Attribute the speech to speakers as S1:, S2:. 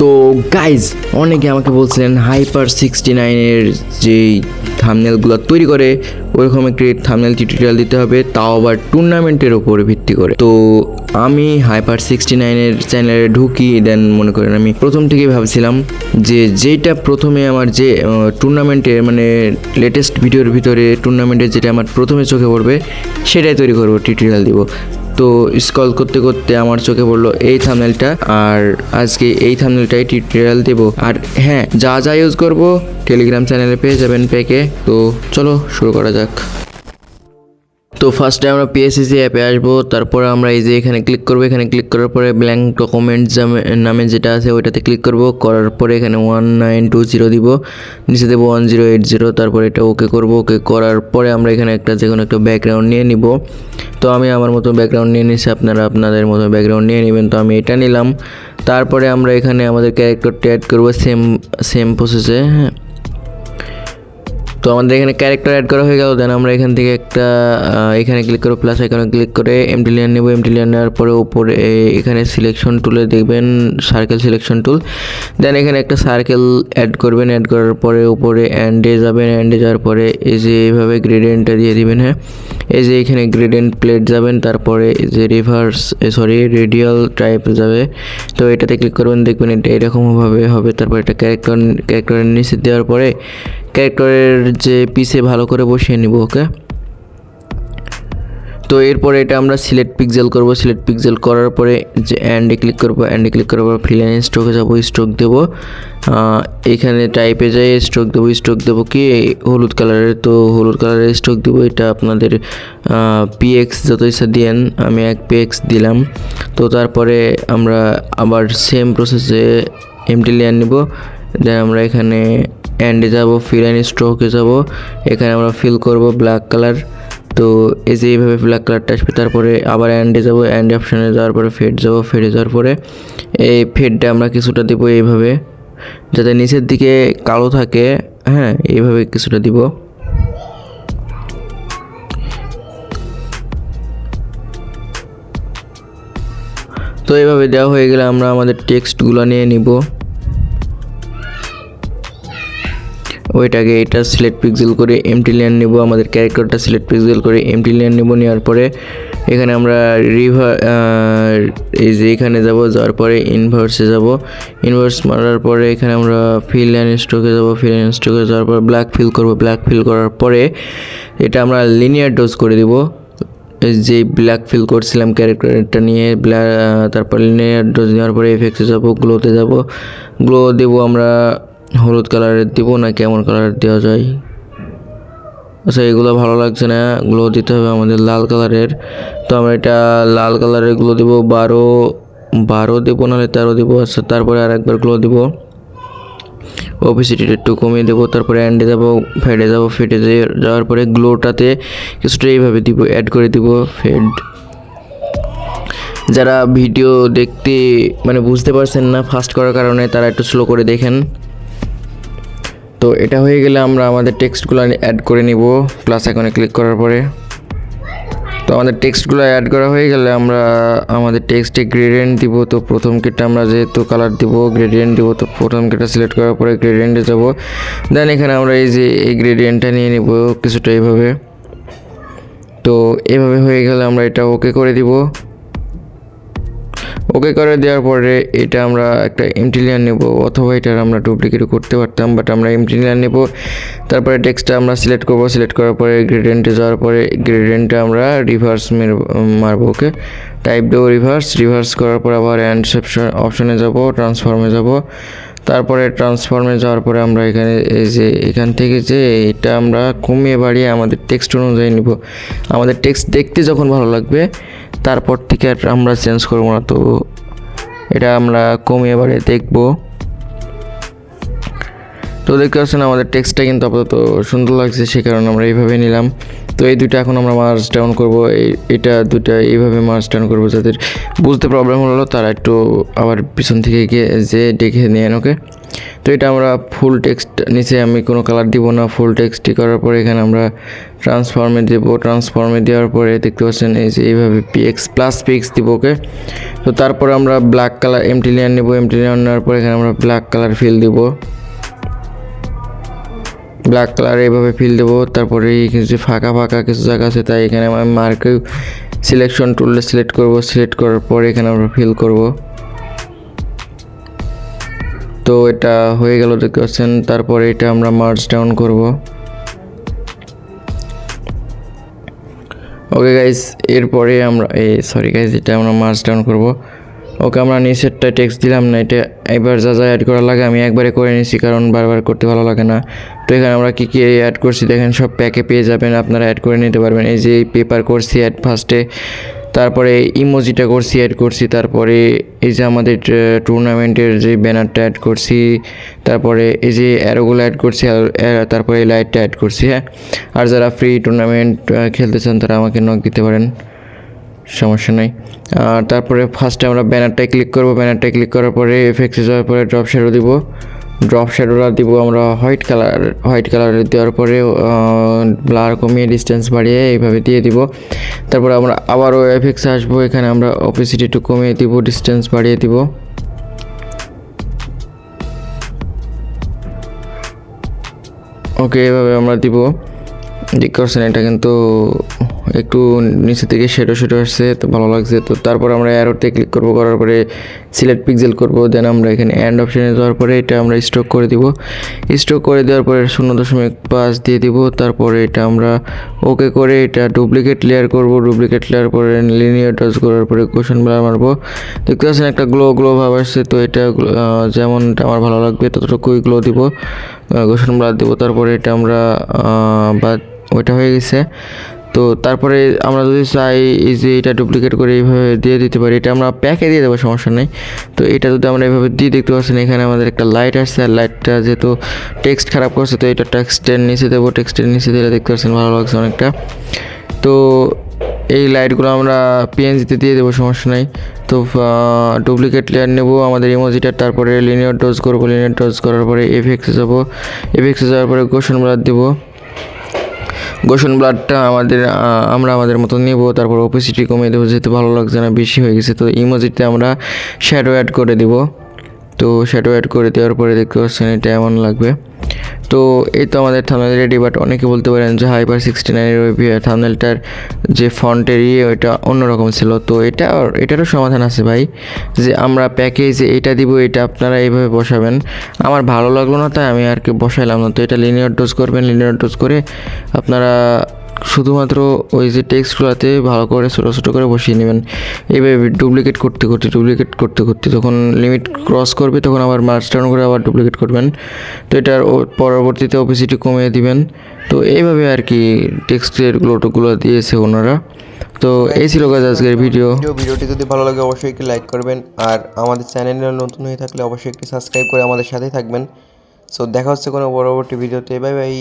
S1: তো গাইজ অনেকে আমাকে বলছিলেন হাইপার সিক্সটি নাইনের যেই থামনেলগুলো তৈরি করে, ওইরকম একটি থামনেল টিউটোরিয়াল দিতে হবে, তাও আবার টুর্নামেন্টের ওপরে ভিত্তি করে। তো আমি হাইপার সিক্সটি নাইনের চ্যানেলে ঢুকি দেন মনে করেন আমি প্রথম থেকেই ভাবছিলাম যে যেটা প্রথমে আমার যে টুর্নামেন্টের মানে লেটেস্ট ভিডিওর ভিতরে টুর্নামেন্টের যেটা আমার প্রথমে চোখে পড়বে, সেটাই তৈরি করব টিউটোরিয়াল দিব। তো স্কল করতে করতে আমার চোখে পড়ল এই থামনেলটা আর আজকে এই থামনেলটাই টিউটোরিয়াল দেবো। আর হ্যাঁ যা যা ইউজ করব টেলিগ্রাম চ্যানেলে পেয়ে যাবেন প্যাকে তো চলো শুরু করা যাক। তো ফার্স্টে আমরা পিএসসিসি অ্যাপে আসব, তারপর আমরা এই যে এখানে ক্লিক করব, এখানে ক্লিক করার পরে ব্ল্যাঙ্ক ডকুমেন্ট নামে যেটা আছে ওইটাতে ক্লিক করব, করার পরে এখানে ওয়ান নাইন টু জিরো দিব, নিচে দেবো ওয়ান জিরো এইট জিরো তারপরে এটা ওকে করব ওকে করার পরে আমরা এখানে একটা যে কোনো একটা ব্যাকগ্রাউন্ড নিয়ে নিব। তো আমি আমার মতো ব্যাকগ্রাউন্ড নিয়ে নিচ্ছি আপনারা আপনাদের মতো ব্যাকগ্রাউন্ড নিয়ে নেবেন, তো আমি এটা নিলাম। তারপরে আমরা এখানে আমাদের ক্যারেক্টারটা অ্যাড করব সেম সেম প্রসেসে হ্যাঁ। তো আমাদের এখানে ক্যারেক্টার অ্যাড করা হয়ে গেল দেন আমরা এখান থেকে একটা এখানে ক্লিক করে প্লাস এখানে ক্লিক করে এমটি লিয়ার নেব। এমটি লিয়ার নেওয়ার পরে উপরে এখানে সিলেকশন টুলে দেখবেন সার্কেল সিলেকশন টুল দেন এখানে একটা সার্কেল অ্যাড করবেন অ্যাড করার পরে উপরে অ্যান্ডে যাবেন অ্যান্ডে যাওয়ার পরে এই যে এইভাবে গ্রেডিয়েন্টটা দিয়ে দিবেন হ্যাঁ? এই যে এখানে গ্রেডিয়েন্ট প্লেট যাবেন, তারপরে যে রিভার্স সরি রেডিয়াল টাইপ যাবে। তো এটাতে ক্লিক করবেন, দেখবেন এটা এরকমভাবে হবে। তারপর এটা ক্যারেক্টার ক্যারেক্টারের নিচে দেওয়ার পরে ক্যারেক্টারের যে পিসে ভালো করে বসিয়ে নিব ওকে তো এরপরে এটা আমরা সিলেক্ট পিক্সেল করব। সিলেক্ট পিক্সেল করার পরে যে অ্যান্ডে ক্লিক করব অ্যান্ডে ক্লিক করার পর ফিলাইন স্ট্রোকে যাব স্ট্রোক দেবো। এখানে টাইপে যাই স্ট্রোক দেবো স্ট্রোক দেবো কি? হলুদ কালারের তো হলুদ কালারের স্ট্রোক দেবো। এটা আপনাদের পিএক্স যত ইচ্ছা দিয়েন, আমি এক পিএক্স দিলাম। তো তারপরে আমরা আবার সেম প্রসেসে এমটি লেয়ার নিব। দেন আমরা এখানে অ্যান্ডে যাব ফিলাইন স্ট্রোকে যাব। এখানে আমরা ফিল করব ব্ল্যাক কালার তো এই যে এইভাবে ব্ল্যাক কালারটা আসবে, তারপরে আবার অ্যান্ডে যাব অ্যান্ড অপশানে যাওয়ার পরে ফেড যাব ফেডে যাওয়ার পরে এই ফেডটা আমরা কিছুটা দেবো এইভাবে, যাতে নিচের দিকে কালো থাকে হ্যাঁ এইভাবে কিছুটা দিব। তো এইভাবে দেওয়া হয়ে গেলে আমরা আমাদের টেক্সটগুলো নিয়ে নিব। ওইটাকে এটা সিলেক্ট পিক্সেল করে এমটি লেয়ার নেব, আমাদের ক্যারেক্টারটা সিলেক্ট পিক্সেল করে এমটি লেয়ার নেব, নেওয়ার পরে এখানে আমরা রিভার এই যে এখানে যাব, যাওয়ার পরে ইনভার্সে যাব। ইনভার্স মারার পরে এখানে আমরা ফিল অ্যান্ড স্ট্রোকে যাব ফিল অ্যান্ড স্ট্রোকে যাওয়ার পর ব্ল্যাক ফিল করব। ব্ল্যাক ফিল করার পরে এটা আমরা লিনিয়ার ডোজ করে দিব। যে ব্ল্যাক ফিল করছিলাম ক্যারেক্টারটা নিয়ে ব্ল্যাক তারপর লিনিয়ার ডোজ নেওয়ার পরে এফেক্টে যাব গ্লোতে যাব। গ্লো দেবো আমরা হলুদ কালারের দিব না কেমন কালারের দেওয়া যায়? আচ্ছা এগুলো ভালো লাগছে না? গ্লো দিতে হবে আমাদের লাল কালারের। তো আমরা এটা লাল কালারের গ্লো দেবো, বারো বারো দেবো নাহলে তেরো দেবো। আচ্ছা তারপরে আর একবার গ্লো দেবো। ওপিসিটিটা একটু কমিয়ে দেবো, তারপরে অ্যান্ডে যাব ফেডে যাব। যেয়ে- যাওয়ার পরে গ্লোটাতে কিছুটা এইভাবে দিব অ্যাড করে দিব ফেড যারা ভিডিও দেখতে মানে বুঝতে পারছেন না ফাস্ট করার কারণে তারা একটু স্লো করে দেখেন। তো এটা হয়ে গেলে আমরা আমাদের টেক্সটগুলো অ্যাড করে নিব প্লাস এখানে ক্লিক করার পরে। তো আমাদের টেক্সটগুলো অ্যাড করা হয়ে গেলে আমরা আমাদের টেক্সটে গ্রেডিয়েন্ট দিব, তো প্রথম কিটটা আমরা যেহেতু কালার দিব গ্রেডিয়েন্ট দিব, তো প্রথম কিটটা সিলেক্ট করার পরে গ্রেডিয়েন্টে যাব। দেন এখানে আমরা এই যে এই গ্রেডিয়েন্টটা নিয়ে নিব কিছুটা এইভাবে তো এভাবে হয়ে গেলে আমরা এটা ওকে করে দিব। ওকে করে দেওয়ার পরে এটা আমরা একটা এমটি লেয়ার নেব, অথবা এটার আমরা ডুপ্লিকেট করতে পারতাম বাট আমরা এমটি লেয়ার নেব। তারপরে টেক্সটটা আমরা সিলেক্ট করব সিলেক্ট করার পরে গ্রেডিয়েন্টে যাওয়ার পরে গ্রেডিয়েন্টটা আমরা রিভার্স মারবো ওকে টাইপ দেবো রিভার্স রিভার্স করার পর আবার অ্যান্ড অপশনে যাব ট্রান্সফর্মে যাব। তারপরে ট্রান্সফর্মে যাওয়ার পরে আমরা এখানে, এই যে এখান থেকে যে এটা আমরা কমিয়ে বাড়িয়ে আমাদের টেক্সট অনুযায়ী নিব। আমাদের টেক্সট দেখতে যখন ভালো লাগবে তারপর থেকে আর আমরা চেঞ্জ করব না তো এটা আমরা কমিয়ে বাড়িয়ে দেখব। তো দেখতে পাচ্ছেন আমাদের টেক্সটটা কিন্তু আপাতত সুন্দর লাগছে, সে কারণে আমরা এইভাবে নিলাম। তো এই দুইটা এখন আমরা মার্চ ডাউন করব, এই, এটা দুইটা এইভাবে মার্চ ডাউন করব যাদের বুঝতে প্রবলেম হলো, তারা একটু আবার পিছন থেকে গিয়ে যে ডেকে নিয়ে ওকে? তো এটা আমরা ফুল টেক্সট নিচে আমি কোনো কালার দিব না ফুল টেক্সটি করার পরে এখানে আমরা ট্রান্সফর্মে দেব ট্রান্সফর্মে দেওয়ার পরে দেখতে পাচ্ছেন এই যে এইভাবে পিএক্স প্লাস পিএক্স দিব, ওকে? তো তারপর আমরা ব্ল্যাক কালার এমটি লেয়ার নেব এমটি নেওয়ার পরে এখানে আমরা ব্ল্যাক কালার ফিল দিব। ব্ল্যাক কালার এইভাবে ফিল দেবো। তারপরে কিছু ফাঁকা ফাঁকা কিছু জায়গা আছে, তাই এখানে আমি মার্কে সিলেকশন টুলটা সিলেক্ট করব। সিলেক্ট করার পরে এখানে আমরা ফিল করব। তো এটা হয়ে গেল দেখতে পাচ্ছেন। তারপরে এটা আমরা মার্চ ডাউন করব। ওকে গাইজ এরপরে আমরা এই সরি গাইজ এটা আমরা মার্চ ডাউন করব। ওকে আমরা নিচেরটা টেক্সট দিলাম না, এটা এবার যা যা অ্যাড করা লাগে আমি একবারে করে নিয়েছি কারণ বারবার করতে ভালো লাগে না। তো এখানে আমরা কী কী অ্যাড করছি দেখেন, সব প্যাকে পেয়ে যাবেন, আপনারা অ্যাড করে নিতে পারবেন। এই যে পেপার করছি অ্যাড ফার্স্টে তারপরে ইমোজিটা করছি অ্যাড করছি, তারপরে এই যে আমাদের টুর্নামেন্টের যে ব্যানারটা অ্যাড করছি, তারপরে এই যে অ্যারোগুলো অ্যাড করছি তারপরে এই লাইটটা অ্যাড করছি হ্যাঁ? আর যারা ফ্রি টুর্নামেন্ট খেলতে চান তারা আমাকে নক দিতে পারেন। সমস্যা নেই। আর তারপরে ফার্স্টে আমরা ব্যানারটায় ক্লিক করব। ব্যানারটায় ক্লিক করার পরে এফেক্টসে যাওয়ার পরে ড্রপ শ্যাডো দিব। ড্রপ শ্যাডোটা দিব আমরা হোয়াইট কালার হোয়াইট কালার দেওয়ার পরে ব্লার কমিয়ে ডিস্টেন্স বাড়িয়ে এইভাবে দিয়ে দিব। তারপরে আমরা আবারও এফেক্টসে আসব। এখানে আমরা অপোসিটি একটু কমিয়ে দিব ডিস্টেন্স বাড়িয়ে দিব। ওকে এভাবে আমরা দিব। ঠিক করছেন এটা কিন্তু একটু নিচে থেকে শেডো শেডো আসছে, তো ভালো লাগছে। তো তারপর আমরা অ্যারোতে ক্লিক করব, করার পরে সিলেক্ট পিক্সেল করব দেন আমরা এখানে অ্যান্ড অপশানে যাওয়ার পরে এটা আমরা স্ট্রোক করে দিব। স্ট্রোক করে দেওয়ার পরে শূন্য দশমিক পাঁচ দিয়ে দিব, তারপরে এটা আমরা ওকে করে এটা ডুপ্লিকেট লেয়ার করব ডুপ্লিকেট লেয়ার পরে লিনিয়ার টাচ করার পরে কোশন ব্লার মারবো। দেখতে পাচ্ছেন একটা গ্লো গ্লো ভাব আসছে, তো এটা যেমনটা আমার ভালো লাগবে, ততটুকুই গ্লো দিব গোসন ব্লার দিব, তারপরে এটা আমরা বা ওইটা হয়ে গেছে। তো তারপরে আমরা যদি চাই এই যে এটা ডুপ্লিকেট করে এইভাবে দিয়ে দিতে পারি, এটা আমরা প্যাকে দিয়ে দেবো, সমস্যা নেই। তো এটা যদি আমরা এইভাবে দিয়ে দেখতে পাচ্ছেন, এখানে আমাদের একটা লাইট আসছে। আর লাইটটা যেহেতু টেক্সট খারাপ করছে, তো এটা টেক্সটের নিচে দেবো টেক্সটের নিচে দিলে দেখতে পাচ্ছেন ভালো লাগছে অনেকটা। তো এই লাইটগুলো আমরা পিএনজিতে দিয়ে দেবো, সমস্যা নেই। তো ডুপ্লিকেট লেয়ার নেব, আমাদের ইমোজিটার তারপরে লিনিয়ার ডোজ করব। লিনিয়ার ডোজ করার পরে এফেক্সে যাব। এফেক্সে যাওয়ার পরে গোশন ব্লাড দেবো। গোশন ব্লাডটা আমাদের আমরা আমাদের মতো নেব, তারপর ওপেসিটি কমিয়ে দেবো, যেহেতু ভালো লাগছে না, বেশি হয়ে গেছে, তো ইমোজিতে আমরা শ্যাডো অ্যাড করে দিব। তো শ্যাডো অ্যাড করে দেওয়ার পরে দেখতে পাচ্ছেন এটা এমন লাগবে। তো এই তো আমাদের থামনেল রেডি বাট অনেকে বলতে পারেন যে হাইপার সিক্সটি নাইনের থামনেলটার যে ফন্টের ইয়ে ওইটা অন্যরকম ছিল। তো এটা এটারও সমাধান আছে ভাই, যে আমরা প্যাকেজে এটা দিব, এটা আপনারা এইভাবে বসাবেন। আমার ভালো লাগল না, তাই আমি আর কি বসাইলাম না। তো এটা লিনিয়ার ডোজ করবেন লিনিয়ার ডোজ করে আপনারা শুধুমাত্র ওই যে টেক্সটগুলোতে ভালো করে ছোটো ছোটো করে বসিয়ে নেবেন। এইভাবে ডুপ্লিকেট করতে করতে ডুপ্লিকেট করতে করতে যখন লিমিট ক্রস করবে, তখন আবার মার্চ ডাউন করে আবার ডুপ্লিকেট করবেন। তো এটার পরবর্তীতে অপোসিটি কমিয়ে দিবেন। তো এইভাবে আর কি টেক্সটের গ্লোটোগুলো দিয়েছে ওনারা। তো এই ছিল কাজ আজকের ভিডিও
S2: ভিডিও ভিডিওটি যদি ভালো লাগে অবশ্যই একটি লাইক করবেন। আর আমাদের চ্যানেলে নতুন হয়ে থাকলে অবশ্যই একটি সাবস্ক্রাইব করে আমাদের সাথেই থাকবেন। সো দেখা হচ্ছে কোনো পরবর্তী ভিডিওতে বাই বাই